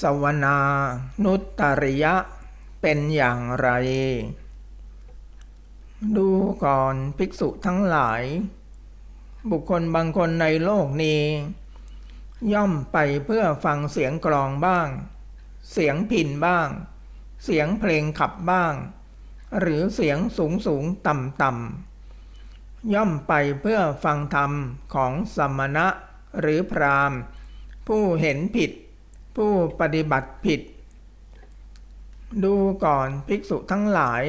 สวนานุตริยะเป็นอย่างไร ดูก่อนภิกษุทั้งหลาย บุคคลบางคนในโลกนี้ ย่อมไปเพื่อฟังเสียงกลองบ้าง เสียงพินบ้าง เสียงเพลงขับบ้าง หรือเสียงสูงสูงต่ำต่ำย่อมไปเพื่อฟังธรรมของสมณะหรือพราหมณ์ ผู้เห็นผิด ผู้ปฏิบัติผิด ดูก่อนภิกษุทั้งหลาย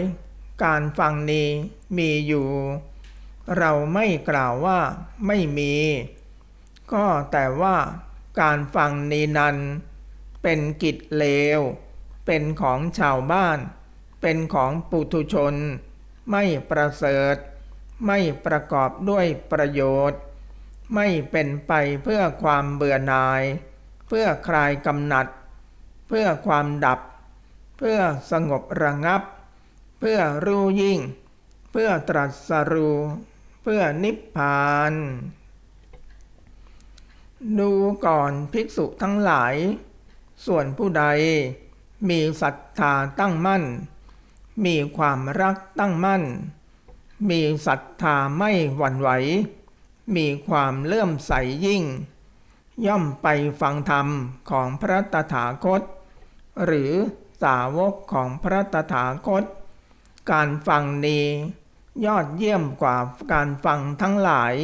การฟังนี้มีอยู่ เราไม่กล่าวว่าไม่มี ก็แต่ว่าการฟังนี้นั้น เป็นกิจเลว เป็นของชาวบ้าน เป็นของปุถุชน ไม่ประเสริฐ ไม่ประกอบด้วยประโยชน์ ไม่เป็นไปเพื่อความเบื่อหน่าย เพื่อคลายกำหนัด เพื่อความดับ เพื่อสงบระงับ เพื่อรู้ยิ่ง เพื่อตรัสรู้เพื่อนิพพาน ดูก่อนภิกษุทั้งหลาย ส่วนผู้ใด มีศรัทธาตั้งมั่น มีความรักตั้งมั่น มีศรัทธาไม่หวั่นไหว มีความเลื่อมใสยิ่ง ย่อมไปฟังธรรมของพระตถาคต หรือสาวกของพระตถาคต การฟังนี้ยอดเยี่ยมกว่าการฟังทั้งหลาย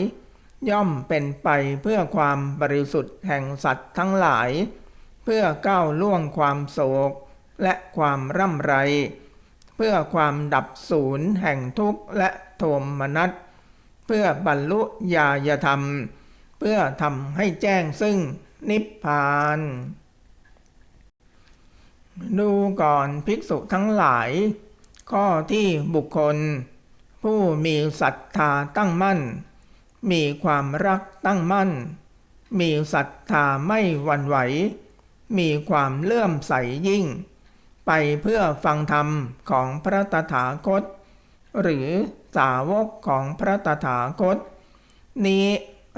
ย่อมเป็นไปเพื่อความบริสุทธิ์แห่งสัตว์ทั้งหลาย เพื่อก้าวล่วงความโศกและความร่ำไร เพื่อความดับศูนย์แห่งทุกข์และโทมนัสเพื่อบรรลุญาญธรรม เพื่อทำให้แจ้งซึ่งนิพพาน ดูก่อนภิกษุทั้งหลาย ข้อที่บุคคล ผู้มีศรัทธาตั้งมั่น มีความรักตั้งมั่น มีศรัทธาไม่หวั่นไหว มีความเลื่อมใสยิ่ง ไปเพื่อฟังธรรมของพระตถาคต หรือสาวกของพระตถาคต นี้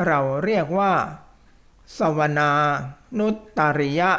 เราเรียกว่า สวนานุตตริยะ